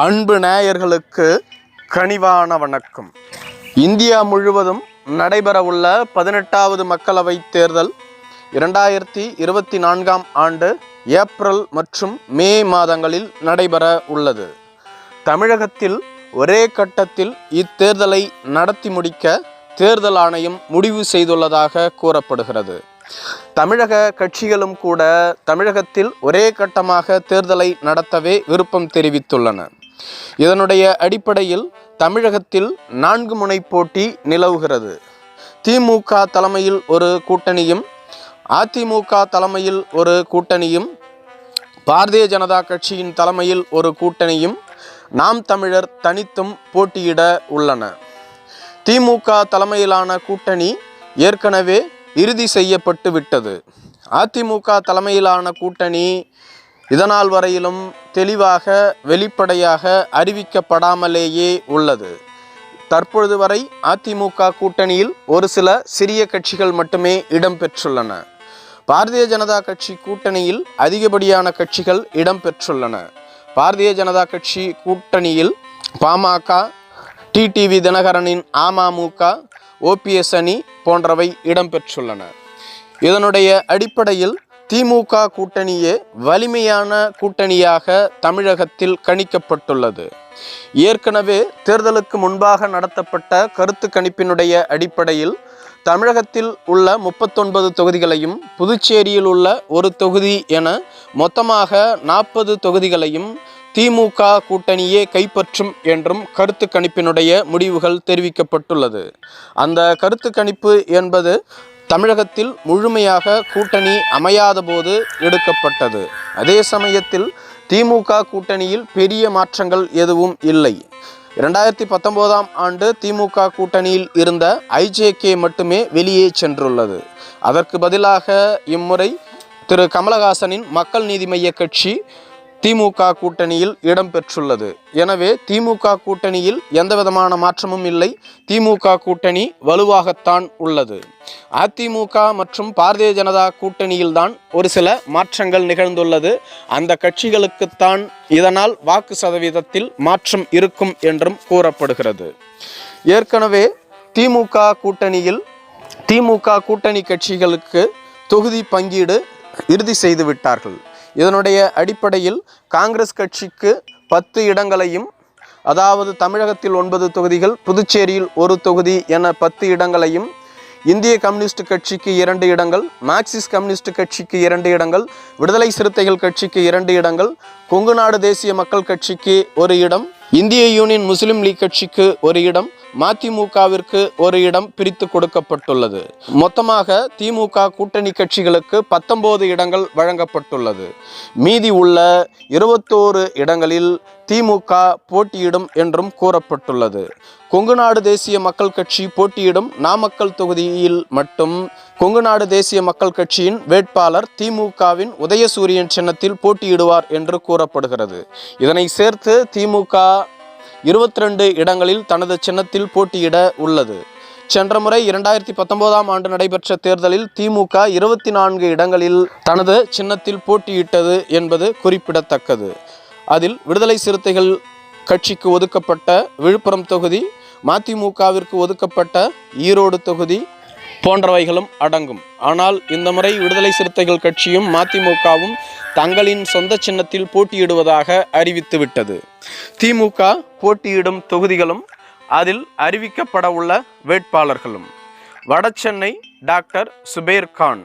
அன்பு நேயர்களுக்கு கனிவான வணக்கம். இந்தியா முழுவதும் நடைபெறவுள்ள பதினெட்டாவது மக்களவை தேர்தல் இரண்டாயிரத்தி இருபத்தி நான்காம் ஆண்டு ஏப்ரல் மற்றும் மே மாதங்களில் நடைபெற உள்ளது. தமிழகத்தில் ஒரே கட்டத்தில் இத்தேர்தலை நடத்தி முடிக்க தேர்தல் ஆணையம் முடிவு செய்துள்ளதாக கூறப்படுகிறது. தமிழக கட்சிகளும் கூட தமிழகத்தில் ஒரே கட்டமாக தேர்தலை நடத்தவே விருப்பம் தெரிவித்துள்ளன. இதனுடைய அடிப்படையில் தமிழகத்தில் நான்கு முனை போட்டி நிலவுகிறது. திமுக தலைமையில் ஒரு கூட்டணியும் அதிமுக தலைமையில் ஒரு கூட்டணியும் பாரதிய ஜனதா கட்சியின் தலைமையில் ஒரு கூட்டணியும் நாம் தமிழர் தனித்தும் போட்டியிட உள்ளன. திமுக தலைமையிலான கூட்டணி ஏற்கனவே இறுதி செய்யப்பட்டு விட்டது. அதிமுக தலைமையிலான கூட்டணி இதனால் வரையிலும் தெளிவாக வெளிப்படையாக அறிவிக்கப்படாமலேயே உள்ளது. தற்பொழுது வரை அதிமுக கூட்டணியில் ஒரு சில சிறிய கட்சிகள் மட்டுமே இடம்பெற்றுள்ளன பாரதிய ஜனதா கட்சி கூட்டணியில் அதிகப்படியான கட்சிகள் இடம்பெற்றுள்ளன பாரதிய ஜனதா கட்சி கூட்டணியில் பாமக டிடிவி தினகரனின் அமமுக ஓபிஎஸ் அணி போன்றவை இடம்பெற்றுள்ளன இதனுடைய அடிப்படையில் திமுக கூட்டணியே வலிமையான கூட்டணியாக தமிழகத்தில் கணிக்கப்பட்டுள்ளது. ஏற்கனவே தேர்தலுக்கு முன்பாக நடத்தப்பட்ட கருத்து கணிப்பினுடைய அடிப்படையில் தமிழகத்தில் உள்ள முப்பத்தொன்பது தொகுதிகளையும் புதுச்சேரியில் உள்ள ஒரு தொகுதி என மொத்தமாக நாற்பது தொகுதிகளையும் திமுக கூட்டணியே கைப்பற்றும் என்றும் கருத்து கணிப்பினுடைய முடிவுகள் தெரிவிக்கப்பட்டுள்ளது. அந்த கருத்து கணிப்பு என்பது தமிழகத்தில் முழுமையாக கூட்டணி அமையாத போது எடுக்கப்பட்டது. அதே சமயத்தில் திமுக கூட்டணியில் பெரிய மாற்றங்கள் எதுவும் இல்லை. இரண்டாயிரத்தி பத்தொன்பதாம் ஆண்டு திமுக கூட்டணியில் இருந்த ஐஜேகே மட்டுமே வெளியே சென்றுள்ளது. அதற்கு பதிலாக இம்முறை திரு கமலஹாசனின் மக்கள் நீதி மய்ய கட்சி திமுக கூட்டணியில் இடம்பெற்றுள்ளது எனவே திமுக கூட்டணியில் எந்த விதமான மாற்றமும் இல்லை. திமுக கூட்டணி வலுவாகத்தான் உள்ளது. அதிமுக மற்றும் பாரதிய ஜனதா கூட்டணியில்தான் ஒரு சில மாற்றங்கள் நிகழ்ந்துள்ளது. அந்த கட்சிகளுக்குத்தான் இதனால் வாக்கு சதவீதத்தில் மாற்றம் இருக்கும் என்றும் கூறப்படுகிறது. ஏற்கனவே திமுக கூட்டணியில் திமுக கூட்டணி கட்சிகளுக்கு தொகுதி பங்கீடு இறுதி செய்து விட்டார்கள். இதனுடைய அடிப்படையில் காங்கிரஸ் கட்சிக்கு பத்து இடங்களையும் அதாவது தமிழகத்தில் ஒன்பது தொகுதிகள் புதுச்சேரியில் ஒரு தொகுதி என பத்து இடங்களையும் இந்திய கம்யூனிஸ்ட் கட்சிக்கு இரண்டு இடங்கள் மார்க்சிஸ்ட் கம்யூனிஸ்ட் கட்சிக்கு இரண்டு இடங்கள் விடுதலை சிறுத்தைகள் கட்சிக்கு இரண்டு இடங்கள் கொங்கு நாடு தேசிய மக்கள் கட்சிக்கு ஒரு இடம் இந்திய யூனியன் முஸ்லிம் லீக் கட்சிக்கு ஒரு இடம் மதிமுகவிற்கு ஒரு இடம் பிரித்து கொடுக்கப்பட்டுள்ளது. மொத்தமாக திமுக கூட்டணி கட்சிகளுக்கு பத்தொன்பது இடங்கள் வழங்கப்பட்டுள்ளது. மீதி உள்ள இருபத்தோரு இடங்களில் திமுக போட்டியிடும் என்றும் கூறப்பட்டுள்ளது. கொங்கு நாடு தேசிய மக்கள் கட்சி போட்டியிடும் நாமக்கல் தொகுதியில் மட்டும் கொங்கு நாடு தேசிய மக்கள் கட்சியின் வேட்பாளர் திமுகவின் உதயசூரியன் சின்னத்தில் போட்டியிடுவார் என்று கூறப்படுகிறது. இதனை சேர்த்து திமுக இருபத்தி ரெண்டு இடங்களில் தனது சின்னத்தில் போட்டியிட உள்ளது. சென்ற முறை இரண்டாயிரத்தி பத்தொன்பதாம் ஆண்டு நடைபெற்ற தேர்தலில் திமுக இருபத்தி நான்கு இடங்களில் தனது சின்னத்தில் போட்டியிட்டது என்பது குறிப்பிடத்தக்கது. அதில் விடுதலை சிறுத்தைகள் கட்சிக்கு ஒதுக்கப்பட்ட விழுப்புரம் தொகுதி மதிமுகவிற்கு ஒதுக்கப்பட்ட ஈரோடு தொகுதி போன்றவைகளும் அடங்கும். ஆனால் இந்த முறை விடுதலை சிறுத்தைகள் கட்சியும் மதிமுகவும் தங்களின் சொந்த சின்னத்தில் போட்டியிடுவதாக அறிவித்துவிட்டது. திமுக போட்டியிடும் தொகுதிகளும் அதில் அறிவிக்கப்பட உள்ள வேட்பாளர்களும் வடசென்னை டாக்டர் சுபேர் கான்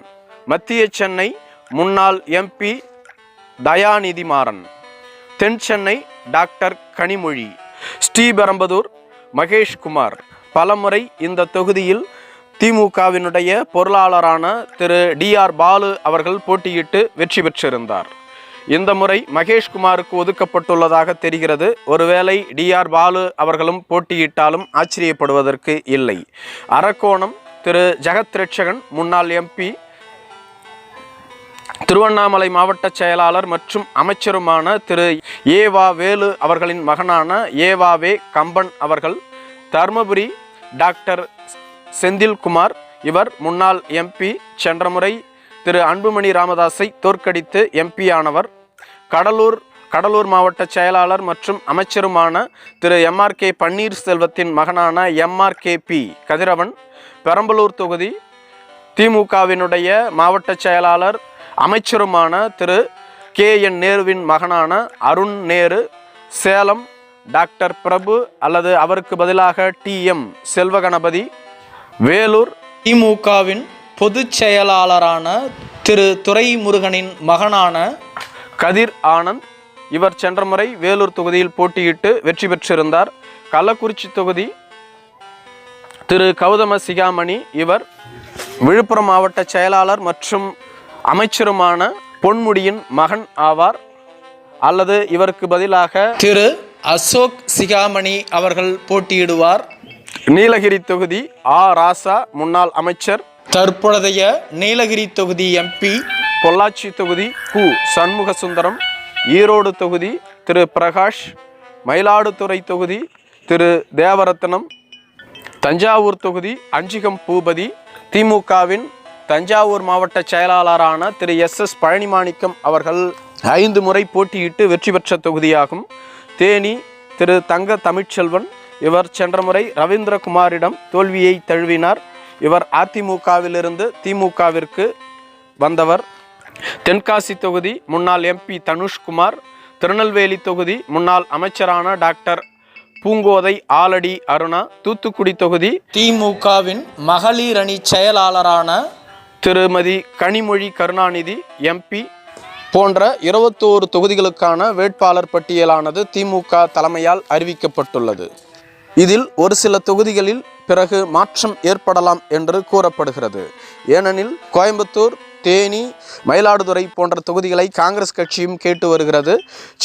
மத்திய சென்னை முன்னாள் எம்பி தயாநிதி மாறன் தென் சென்னை டாக்டர் கனிமொழி ஸ்ரீபெரம்பதூர் மகேஷ்குமார். பலமுறை இந்த தொகுதியில் திமுகவினுடைய பொருளாளரான திரு டி ஆர் பாலு அவர்கள் போட்டியிட்டு வெற்றி பெற்றிருந்தார். இந்த முறை மகேஷ்குமாருக்கு ஒதுக்கப்பட்டுள்ளதாக தெரிகிறது. ஒருவேளை டிஆர் பாலு அவர்களும் போட்டியிட்டாலும் ஆச்சரியப்படுவதற்கு இல்லை. அரக்கோணம் திரு ஜெகத் ரட்சகன் முன்னாள் எம்பி திருவண்ணாமலை மாவட்ட செயலாளர் மற்றும் அமைச்சருமான திரு ஏவா வேலு அவர்களின் மகனான ஏவாவே கம்பன் அவர்கள் தர்மபுரி டாக்டர் செந்தில்குமார் இவர் முன்னாள் எம்பி சென்ற முறை திரு அன்புமணி ராமதாஸை தோற்கடித்து எம்பி ஆனவர் கடலூர் கடலூர் மாவட்ட செயலாளர் மற்றும் அமைச்சருமான திரு எம்ஆர்கே பன்னீர்செல்வத்தின் மகனான எம்ஆர்கே பி கதிரவன். பெரம்பலூர் தொகுதி திமுகவினுடைய மாவட்ட செயலாளர் அமைச்சருமான திரு கே என் நேருவின் மகனான அருண் நேரு. சேலம் டாக்டர் பிரபு அல்லது அவருக்கு பதிலாக டி எம் செல்வகணபதி. வேலூர் திமுகவின் பொதுச் செயலாளரான திரு துரைமுருகனின் மகனான கதிர் ஆனந்த். இவர் சென்ற முறை வேலூர் தொகுதியில் போட்டியிட்டு வெற்றி பெற்றிருந்தார். கள்ளக்குறிச்சி தொகுதி திரு கௌதம சிகாமணி இவர் விழுப்புரம் மாவட்ட செயலாளர் மற்றும் அமைச்சருமான பொன்முடியின் மகன் ஆவார். அல்லது இவருக்கு பதிலாக திரு அசோக் சிகாமணி அவர்கள் போட்டியிடுவார். நீலகிரி தொகுதி ஆ. ராசா முன்னாள் அமைச்சர் தற்பொழுதைய நீலகிரி தொகுதி எம்பி பொள்ளாச்சி தொகுதி கு. சண்முக சுந்தரம் ஈரோடு தொகுதி திரு. பிரகாஷ் மயிலாடுதுறை தொகுதி திரு. தேவரத்னம் தஞ்சாவூர் தொகுதி அஞ்சிகம் பூபதி திமுகவின் தஞ்சாவூர் மாவட்ட செயலாளரான திரு. எஸ். எஸ். பழனிமாணிக்கம் அவர்கள் ஐந்து முறை போட்டியிட்டு வெற்றி பெற்ற தொகுதியாகும். தேனி திரு. தங்க தமிழ்ச்செல்வன் இவர் சென்ற முறை ரவீந்திரகுமாரிடம் தோல்வியை தழுவினார். இவர் அதிமுகவிலிருந்து திமுகவிற்கு வந்தவர். தென்காசி தொகுதி முன்னாள் எம்பி தனுஷ்குமார் திருநெல்வேலி தொகுதி முன்னாள் அமைச்சரான டாக்டர் பூங்கோதை ஆலடி அருணா தூத்துக்குடி தொகுதி திமுகவின் மகளிர் அணி செயலாளரான திருமதி கனிமொழி கருணாநிதி எம்பி போன்ற இருபத்தோரு தொகுதிகளுக்கான வேட்பாளர் பட்டியலானது திமுக தலைமையால் அறிவிக்கப்பட்டுள்ளது. இதில் ஒரு சில தொகுதிகளில் பிறகு மாற்றம் ஏற்படலாம் என்று கூறப்படுகிறது. ஏனெனில் கோயம்புத்தூர் தேனி மயிலாடுதுறை போன்ற தொகுதிகளை காங்கிரஸ் கட்சியும் கேட்டு வருகிறது.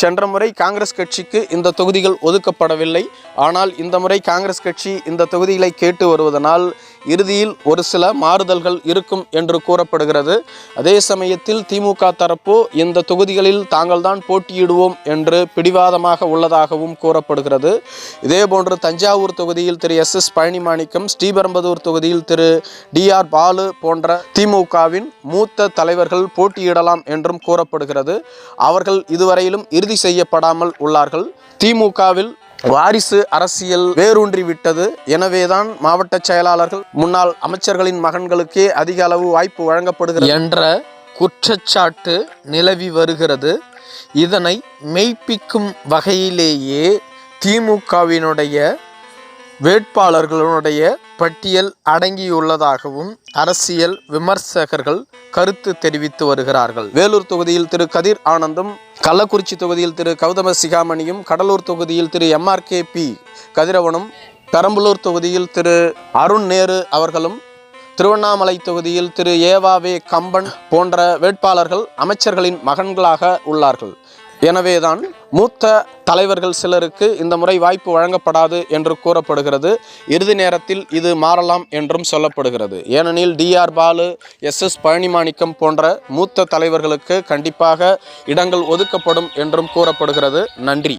சென்ற முறை காங்கிரஸ் கட்சிக்கு இந்த தொகுதிகள் ஒதுக்கப்படவில்லை. ஆனால் இந்த முறை காங்கிரஸ் கட்சி இந்த தொகுதிகளை கேட்டு வருவதனால் இறுதியில் ஒரு சில மாறுதல்கள் இருக்கும் என்று கூறப்படுகிறது. அதே சமயத்தில் திமுக தரப்போ இந்த தொகுதிகளில் தாங்கள்தான் போட்டியிடுவோம் என்று பிடிவாதமாக உள்ளதாகவும் கூறப்படுகிறது. இதேபோன்று தஞ்சாவூர் தொகுதியில் திரு எஸ் எஸ் பழனிமாணிக்கம் ஸ்ரீபெரும்பதூர் தொகுதியில் திரு டி ஆர் பாலு போன்ற திமுகவின் மூத்த தலைவர்கள் போட்டியிடலாம் என்றும் கூறப்படுகிறது. அவர்கள் இதுவரையிலும் இறுதி செய்யப்படாமல் உள்ளார்கள். திமுகவில் வாரிசு அரசியல் வேரூன்றி விட்டது எனவேதான் மாவட்ட செயலாளர்கள் முன்னாள் அமைச்சர்களின் மகன்களுக்கே அதிக அளவு வாய்ப்பு வழங்கப்படுகிறது. என்ற குற்றச்சாட்டு நிலவி வருகிறது. இதனை மெய்ப்பிக்கும் வகையிலேயே திமுகவினுடைய வேட்பாளர்களுடைய பட்டியல் அடங்கியுள்ளதாகவும் அரசியல் விமர்சகர்கள் கருத்து தெரிவித்து வருகிறார்கள். வேலூர் தொகுதியில் திரு. கதிர் ஆனந்தும் கள்ளக்குறிச்சி தொகுதியில் திரு கௌதம சிகாமணியும் கடலூர் தொகுதியில் திரு எம்ஆர்கே பி கதிரவனும் பெரம்பலூர் தொகுதியில் திரு அருண் நேரு அவர்களும் திருவண்ணாமலை தொகுதியில் திரு ஏவாவே கம்பன் போன்ற வேட்பாளர்கள் அமைச்சர்களின் மகன்களாக உள்ளார்கள். எனவேதான் மூத்த தலைவர்கள் சிலருக்கு இந்த முறை வாய்ப்பு வழங்கப்படாது என்று கூறப்படுகிறது. இறுதி நேரத்தில் இது மாறலாம் என்றும் சொல்லப்படுகிறது. ஏனெனில் TR Baalu S S Palanimanickam போன்ற மூத்த தலைவர்களுக்கு கண்டிப்பாக இடங்கள் ஒதுக்கப்படும் என்றும் கூறப்படுகிறது. நன்றி.